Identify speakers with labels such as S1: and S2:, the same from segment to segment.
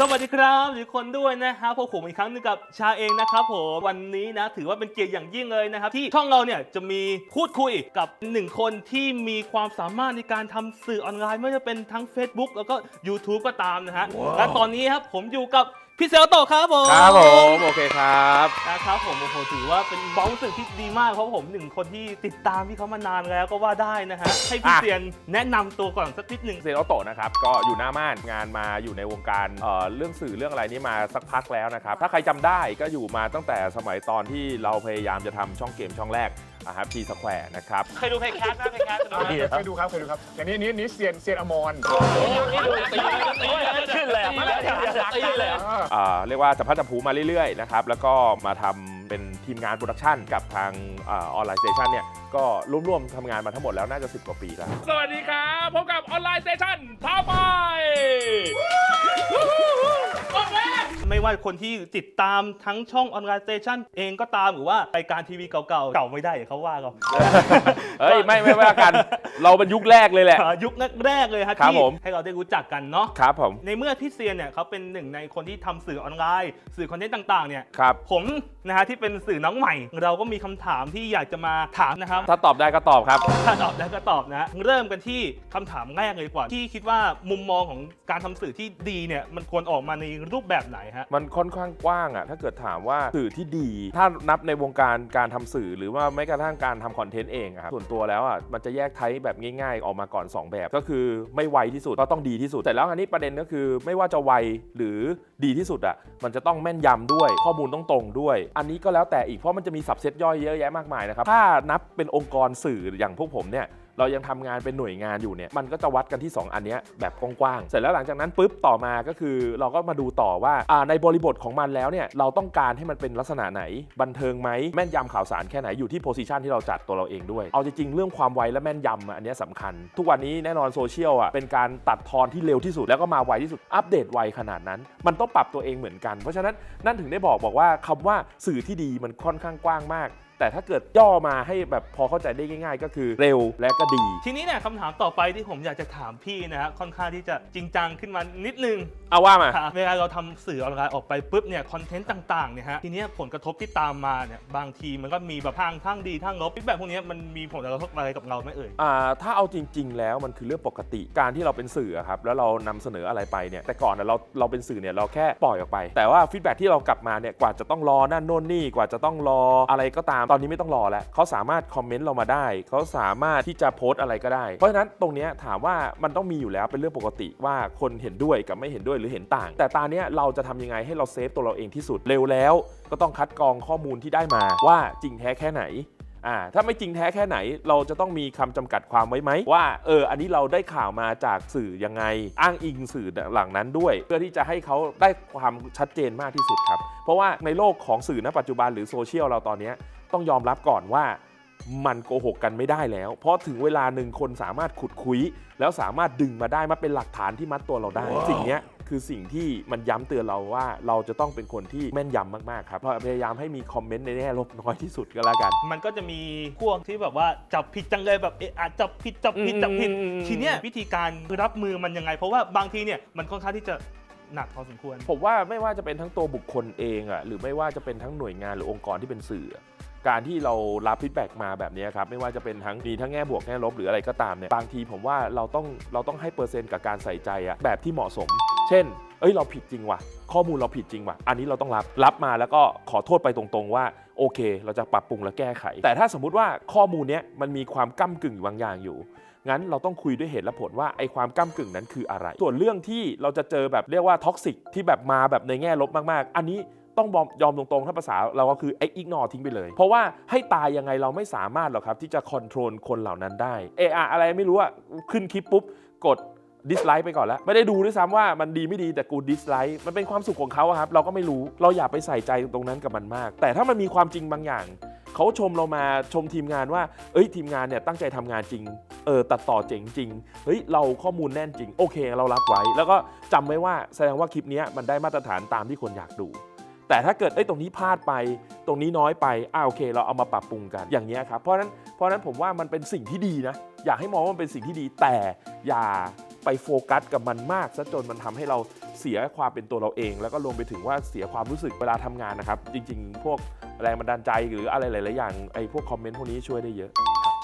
S1: สวัสดีครับทุกคนด้วยนะฮะพวกผมอีกครั้งหนึงกับชาเองนะครับผมวันนี้นะถือว่าเป็นเกียรติอย่างยิ่งเลยนะครับ ที่ช่องเราเนี่ยจะมีพูดคุยกับหนึ่งคนที่มีความสามารถในการทำสื่อออนไลน์ไม่ว่าจะเป็นทั้ง Facebook แล้วก็ YouTube ก็ตามนะฮะและตอนนี้ครับผมอยู่กับพี่เซลโตครับผม
S2: ครับผมโอเคครับ
S1: นะครับผมโอ้โหถือว่าเป็นบ้ารู้สึกที่ดีมากเพราะผมหนึ่งคนที่ติดตามพี่เขามานานแล้วก็ว่าได้นะฮะให้พี่
S2: อะ
S1: เซียนแนะนำตัวก่อนสักนิดหนึ่ง
S2: เซนออโตนะครับก็อยู่หน้าม่านงานมาอยู่ในวงการเอ่อเรื่องสื่อเรื่องอะไรนี้มาสักพักแล้วนะครับถ้าใครจำได้ก็อยู่มาตั้งแต่สมัยตอนที่เราพยายามจะทำช่องเกมช่องแรก อะครับทีสแควร์นะครับ
S1: เคยดูเพลงแคสนะเพลงแคสดูไหม
S3: เคยดูครับเคยดูครับอย่างนี้นี้นี้เซียนเซียนอมร
S1: ขึ้นเลยตีเลย
S3: อ่า
S2: อ่าเรียกว่าจับพัดจับผูมาเรื่อยๆนะครับแล้วก็มาทำเป็นทีมงานโปรดักชันกับทางออนไลน์สเตชันเนี่ยก็ร่วมๆทำงานมาทั้งหมดแล้วน่าจะ 10 กว่าปีแล้ว
S4: สวัสดีครับพบกับออนไลน์สเตชันท้าไป
S1: ไม่ว่าคนที่ติดตามทั้งช่องออนไลน์สเตชันเองก็ตามหรือว่ารายการทีวีเก่าๆเก่าไม่ได้อย่าเขาว่ากัน
S2: เฮ้ยไม่ไม่ว่ากัน เราเป็นยุคแรกเลยแหละ
S1: ยุคแรกๆเลยครับ
S2: ครับ
S1: ที่
S2: ผม
S1: ให้เราได้รู้จักกันเนาะ
S2: ครับผม
S1: ในเมื่อพี่เซียนเนี่ยเขาเป็นหนึ่งในคนที่ทำสื่อออนไลน์ สื่อคอนเทนต์ต่างๆเนี่ย
S2: ครับ
S1: ผมนะฮะที่เป็นสื่อน้องใหม่ เราก็มีคำถามที่อยากจะมาถามนะครับ
S2: ถ้าตอบได้ก็ตอบครับ
S1: ถ้าตอบได้ก็ตอบนะเริ่มกันที่คำถามแรกเลยดีกว่าที่คิดว่ามุมมองของการทำสื่อที่ดีเนี่ยมันควรออกมาในรูปแบบไหนฮะ
S2: มันค่อนข้างกว้างอะถ้าเกิดถามว่าสื่อที่ดี ถ้านับในวงการการทำสื่อหรือว่าแม้กระทั่งการทำคอนเทนต์เองอะครับส่วนตัวแล้วอะมันจะแยกไทป์แบบง่าย ๆ ออกมาก่อน 2 แบบ ก็คือไม่ไวที่สุดก็ต้องดีที่สุด แต่แล้วอันนี้ประเด็นก็คือไม่ว่าจะไวหรือดีที่สุดอะมันจะต้องแม่นยำด้วย ข้อมูลต้องตรงด้วย อันนี้ก็แล้วแต่อีกเพราะมันจะมีสับเซตย่อยเยอะแยะมากมายนะครับถ้านับเป็นองค์กรสื่ออย่างพวกผมเนี่ย เรายังทำงานเป็นหน่วยงานอยู่เนี่ยมันก็จะวัดกันที่ 2 อันเนี้ยแบบกว้างๆเสร็จแล้วหลังจากนั้นปุ๊บต่อมาก็คือเราก็มาดูต่อว่าในบริบทของมันแล้วเนี่ยเราต้องการให้มันเป็นลักษณะไหน บันเทิงไหมแม่นยำข่าวสารแค่ไหนอยู่ที่โพสิชันที่เราจัดตัวเราเองด้วย เอาจริงๆเรื่องความไวและแม่นยำอะอันนี้ยสำคัญ ทุกวันนี้แน่นอนโซเชียลอะเป็นการตัดทอนที่เร็วที่สุดแล้วก็มาไวที่สุดอัปเดตไวขนาดนั้น มันต้องปรับตัวเองเหมือนกัน เพราะฉะนั้นนั่นถึงได้บอกบอกว่าคำว่าสื่อที่ดีมันค่อนข้างกว้างมาก แต่ถ้าเกิดย่อมาให้แบบพอเข้าใจได้ง่าย ๆ ก็คือเร็วและก็ดี
S1: ทีนี้เนี่ยคำถามต่อไปที่ผมอยากจะถามพี่นะฮะค่อนข้างที่จะจริงจังขึ้นมานิดนึง
S2: เอาว่ามา
S1: เวลาเราทำสื่อออนไลน์ออกไปปุ๊บเนี่ยคอนเทนต์ต่างๆเนี่ยฮะทีเนี้ยผลกระทบที่ตามมาเนี่ยบางทีมันก็มีแบบทางทั้งดีทั้งลบฟีดแบ็กพวกเนี้ยมันมีผลกระทบอะไรกับเราไหมเอ่ย
S2: อ่าถ้าเอาจริง ๆ แล้วมันคือเรื่องปกติการที่เราเป็นสื่ออะครับแล้วเรานำเสนออะไรไปเนี่ยแต่ก่อนน่ะเราเราเป็นสื่อเนี่ยเราแค่ปล่อยออกไป แต่ว่าฟีดแบ็กที่เรากลับมาเนี่ยกว่าจะต้องรอนั่นโน่นนี่กว่าจะต้องรออะไรก็ตามตอนนี้ไม่ต้องรอแล้วเขาสามารถคอมเมนต์เรามาได้ เขาสามารถที่จะโพสต์อะไรก็ได้ เพราะฉะนั้นตรงนี้ถามว่ามันต้องมีอยู่แล้วเป็นเรื่องปกติว่าคนเห็นด้วยกับไม่เห็นด้วยหรือเห็นต่าง แต่ตอนเนี้ยเราจะทำยังไงให้เราเซฟตัวเราเองที่สุดเร็วแล้ว ก็ต้องคัดกรองข้อมูลที่ได้มาว่าจริงแท้แค่ไหนอ่าถ้าไม่จริงแท้แค่ไหนเราจะต้องมีคำจำกัดความไว้ไหมว่าเอออันนี้เราได้ข่าวมาจากสื่อยังไง อ้างอิงสื่อหลังนั้นด้วย เพื่อที่จะให้เขาได้ความชัดเจนมากที่สุดครับ เพราะว่าในโลกของสื่อณปัจจุบันหรือโซเชียลเราตอนนี้ย ต้องยอมรับก่อนว่ามันโกหกกันไม่ได้แล้ว เพราะถึงเวลาหนึ่งคนสามารถขุดคุย แล้วสามารถดึงมาได้มาเป็นหลักฐานที่มัดตัวเราได้สิ่งเนี้ยคือสิ่งที่มันย้ำเตือนเราว่าเราจะต้องเป็นคนที่แม่นยำมากๆครับพยายามให้มีคอมเมนต์ในแง่ลบน้อยที่สุดก็แล้วกัน
S1: มันก็จะมีพวกที่แบบว่าจับผิดจังเลยแบบเอะอะจับผิดจับผิดจับผิด
S2: อืม
S1: ทีเนี้ยวิธีการรับมือมันยังไง เพราะว่าบางทีเนี่ยมันค่อนข้างที่จะหนักพอสมควร
S2: ผมว่าไม่ว่าจะเป็นทั้งตัวบุคคลเองอะหรือไม่ว่าจะเป็นทั้งหน่วยงานหรือองค์กรที่เป็นสื่ออะ การที่เรารับฟีดแบ็กมาแบบนี้ครับไม่ว่าจะเป็นทั้งดีทั้งแง่บวกแง่ลบหรืออะไรก็ตามเนี่ยบางทีผมว่าเราต้องเราต้องให้เปอร์เซ็นต์กับการใส่ใจอะแบบที่เหมาะสม เช่น เอ้ยเราผิดจริงว่ะ ข้อมูลเราผิดจริงว่ะ อันนี้เราต้องรับรับมาแล้วก็ขอโทษไปตรงๆว่าโอเค เราจะปรับปรุงและแก้ไข แต่ถ้าสมมุติว่าข้อมูลเนี้ยมันมีความก้ากึ่งอยู่บางอย่างอยู่งั้นเราต้องคุยด้วยเหตุและผลว่าไอความก้ากึ่งนั้นคืออะไร ส่วนเรื่องที่เราจะเจอแบบเรียกว่าท็อกซิกที่แบบมาแบบในแง่ลบมากๆ อันนี้ ต้องยอมยอมตรงๆ ถ้าภาษาเราก็คือไอ้อิกนอทิ้งไปเลย เพราะว่าให้ตายยังไงเราไม่สามารถหรอกครับ ที่จะคอนโทรลคนเหล่านั้นได้เออะอะไรไม่รู้อะขึ้นคลิปปุ๊บ กดดิสไลค์ไปก่อนแล้ว ไม่ได้ดูด้วยซ้ำว่ามันดีไม่ดีแต่กูดิสไลค์มันเป็นความสุขของเขาครับ เราก็ไม่รู้เราอย่าไปใส่ใจตรงนั้นกับมันมาก แต่ถ้ามันมีความจริงบางอย่างเขาชมเรามาชมทีมงานว่า เอ้ยทีมงานเนี่ยตั้งใจทำงานจริง เออตัดต่อเจ๋งจริง เฮ้ยเราข้อมูลแน่นจริง โอเค เรารับไว้ แล้วก็จำไว้ว่าแสดงว่าคลิปนี้มันได้มาตรฐานตามที่คนอยากดู แต่ถ้าเกิดเอ้ตรงนี้พลาดไป ตรงนี้น้อยไปอ่าโอเค เราเอามาปรับปรุงกันอย่างเงี้ครับเพราะนั้นเพราะนั้นผมว่ามันเป็นสิ่งที่ดีนะอยากให้มองว่ามันเป็นสิ่งที่ดี แต่อย่าไปโฟกัสกับมันมากซะจนมันทำให้เราเสียความเป็นตัวเราเอง แล้วก็รวมไปถึงว่าเสียความรู้สึกเวลาทำงานนะครับ จริง ๆ พวกแรงบันดาลใจหรืออะไรหลาย ๆ อย่างไอ้พวกคอมเมนต์พวกนี้ช่วยได้เยอะ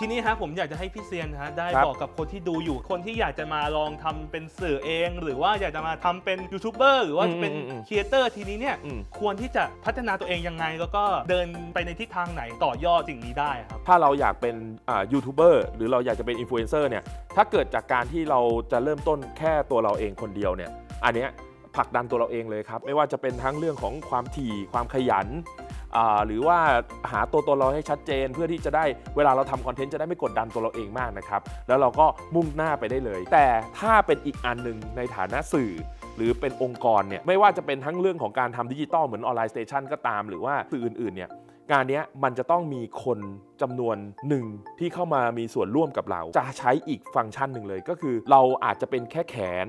S1: ทีนี้ฮะผมอยากจะให้พี่เซียนนะฮะได้
S2: ครับ
S1: บอกกับคนที่ดูอยู่คนที่อยากจะมาลองทำเป็นสื่อเอง หรือว่าอยากจะมาทำเป็นยูทูบเบอร์หรือว่าจะเป็น
S2: อืมอืมอืม
S1: ครีเอเตอร์ทีนี้เนี่ย
S2: อืม
S1: ควรที่จะพัฒนาตัวเองยังไง แล้วก็เดินไปในทิศทางไหนต่อยอดสิ่งนี้ได้ครับ
S2: ถ้าเราอยากเป็นอ่ายูทูบเบอร์หรือเราอยากจะเป็นอินฟลูเอนเซอร์เนี่ยถ้าเกิดจากการที่เราจะเริ่มต้นแค่ตัวเราเองคนเดียวเนี่ยอันเนี้ยผลักดันตัวเราเองเลยครับ ไม่ว่าจะเป็นทั้งเรื่องของความถี่ความขยันอ่า หรือว่าหาตัวตนเราให้ชัดเจน เพื่อที่จะได้เวลาเราทำคอนเทนต์จะได้ไม่กดดันตัวเราเองมากนะครับ แล้วเราก็มุ่งหน้าไปได้เลย แต่ถ้าเป็นอีกอันหนึ่งในฐานะสื่อหรือเป็นองค์กรเนี่ยไม่ว่าจะเป็นทั้งเรื่องของการทำดิจิตอลเหมือนออนไลน์สเตชันก็ตาม หรือว่าสื่ออื่นๆเนี่ยงานเนี้ยมันจะต้องมีคนจำนวนหนึ่งที่เข้ามามีส่วนร่วมกับเรา จะใช้อีกฟังก์ชันหนึ่งเลยก็คือ เราอาจจะเป็นแค่แขน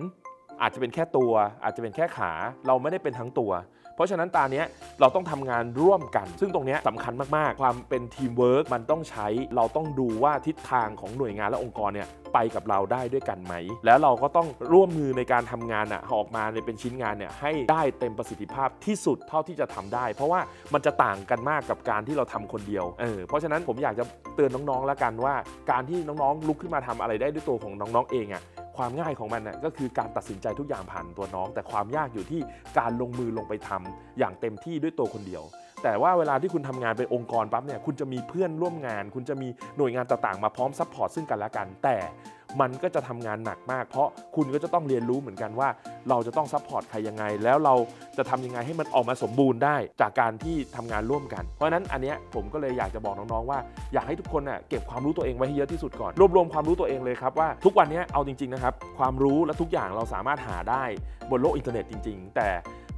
S2: อาจจะเป็นแค่ตัว อาจจะเป็นแค่ขา เราไม่ได้เป็นทั้งตัว เพราะฉะนั้นตาเนี้ยเราต้องทำงานร่วมกัน ซึ่งตรงเนี้ยสำคัญมากๆ ความเป็นทีมเวิร์กมันต้องใช้ เราต้องดูว่าทิศทางของหน่วยงานและองค์กรเนี่ยไปกับเราได้ด้วยกันไหม แล้วเราก็ต้องร่วมมือในการทำงานอะออกมาในเป็นชิ้นงานเนี่ยให้ได้เต็มประสิทธิภาพที่สุดเท่าที่จะทำได้ เพราะว่ามันจะต่างกันมากกับการที่เราทำคนเดียวเออเพราะฉะนั้นผมอยากจะเตือนน้องๆแล้วกันว่า การที่น้องๆลุกขึ้นมาทำอะไรได้ด้วยตัวของน้องๆเองอะ ความง่ายของมันน่ยก็คือการตัดสินใจทุกอย่างผ่านตัวน้อง แต่ความยากอยู่ที่การลงมือลงไปทำอย่างเต็มที่ด้วยตัวคนเดียว แต่ว่าเวลาที่คุณทำงานเป็นองค์กรปั๊บเนี่ยคุณจะมีเพื่อนร่วมงาน คุณจะมีหน่วยงานต่างๆ มาพร้อมซัพพอร์ตซึ่งกันและกันแต่ มันก็จะทำงานหนักมาก เพราะคุณก็จะต้องเรียนรู้เหมือนกันว่า เราจะต้องซัพพอร์ตใครยังไง แล้วเราจะทำยังไงให้มันออกมาสมบูรณ์ได้จากการที่ทำงานร่วมกัน เพราะฉะนั้นอันเนี้ยผมก็เลยอยากจะบอกน้องๆว่าอยากให้ทุกคนน่ะเก็บความรู้ตัวเองไว้ให้เยอะที่สุดก่อน รวบรวมความรู้ตัวเองเลยครับว่าทุกวันนี้เอาจริงๆนะครับความรู้และทุกอย่างเราสามารถหาได้บนโลกอินเทอร์เน็ตจริง ๆ แต่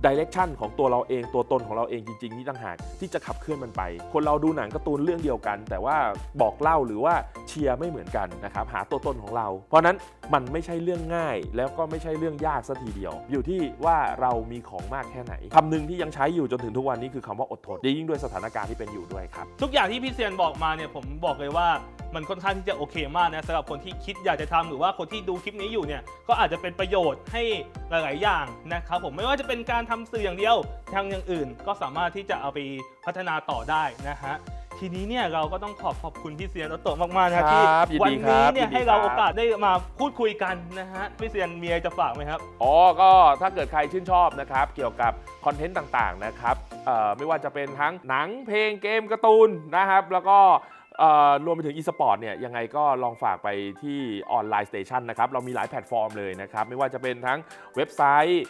S2: ดิเรกชันของตัวเราเองตัวตนของเราเองจริง ๆ นี่ต่างหากที่จะขับเคลื่อนมันไป คนเราดูหนังการ์ตูนเรื่องเดียวกัน แต่ว่าบอกเล่าหรือว่าเชียร์ไม่เหมือนกันนะครับหาตัวตนของเรา เพราะนั้นมันไม่ใช่เรื่องง่าย แล้วก็ไม่ใช่เรื่องยากสัทีเดียว อยู่ที่ว่าเรามีของมากแค่ไหนคำหนึ่งที่ยังใช้อยู่จนถึงทุกวันนี้คือคำว่าอดทนยิ่งด้วยสถานการณ์ที่เป็นอยู่ด้วยครับ
S1: ทุกอย่างที่พี่เซียนบอกมาเนี่ยผมบอกเลยว่า มันค่อนข้างที่จะโอเคมากนะสำหรับคนที่คิดอยากจะทำหรือว่าคนที่ดูคลิปนี้อยู่เนี่ยก็อาจจะเป็นประโยชน์ให้หลาย ๆ อย่างนะครับผมไม่ว่าจะเป็นการทำสื่ออย่างเดียวทางอย่างอื่น ก็สามารถที่จะเอาไปพัฒนาต่อได้นะฮะทีนี้เนี่ยเราก็ต้องขอบขอบคุณพี่เซียนโอโตะมากๆนะที่
S2: ครับยิน
S1: วั
S2: ดี
S1: นี้
S2: ครับ
S1: เนี่ย
S2: ยินดี
S1: ให้เรา
S2: ครับ
S1: โอกาสได้มาพูดคุยกันนะฮะพี่เซียนมีอะไรจะฝากไหมครับ
S2: อ๋อก็ถ้าเกิดใครชื่นชอบนะครับ เกี่ยวกับคอนเทนต์ต่างๆนะครับเอ่อไม่ว่าจะเป็นทั้งหนังเพลงเกมการ์ตูนนะครับ แล้วก็เอ่อ รวมไปถึง e-sport เนี่ยยังไงก็ลองฝากไปที่ออนไลน์สเตชันนะครับ เรามีหลายแพลตฟอร์มเลยนะครับ ไม่ว่าจะเป็นทั้งเว็บไซต์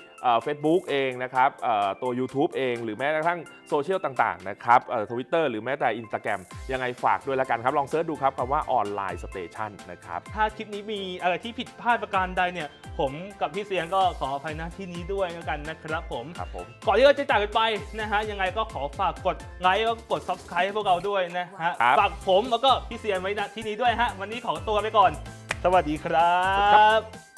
S2: เฟซบุ๊กเองนะครับเอ่อตัว YouTube เอง หรือแม้กระทั่งโซเชียลต่าง ๆ นะครับทวิตเตอร์หรือแม้แต่ Instagram ยังไงฝากด้วยละกันครับ ลองเสิร์ชดูครับคำว่าออนไลน์สเตชันนะครับ
S1: ถ้าคลิปนี้มีอะไรที่ผิดพลาดประการใดเนี่ย ผมกับพี่เซียนก็ขออภัยหน้าที่นี้ด้วยแล้วกันนะครับผม
S2: ครับผม
S1: ก่อนที่เราจะจากกันไปนะฮะยังไงก็ขอฝากกดไลค์แล้วก็กด subscribe ให้พวกเราด้วยนะฮะ
S2: ครับ
S1: ฝากผผมแล้วก็พี่เซียนไว้ณที่นี้ด้วยฮะ วันนี้ขอตัวไปก่อน สวัสดีครั
S2: สวัสดีครับบ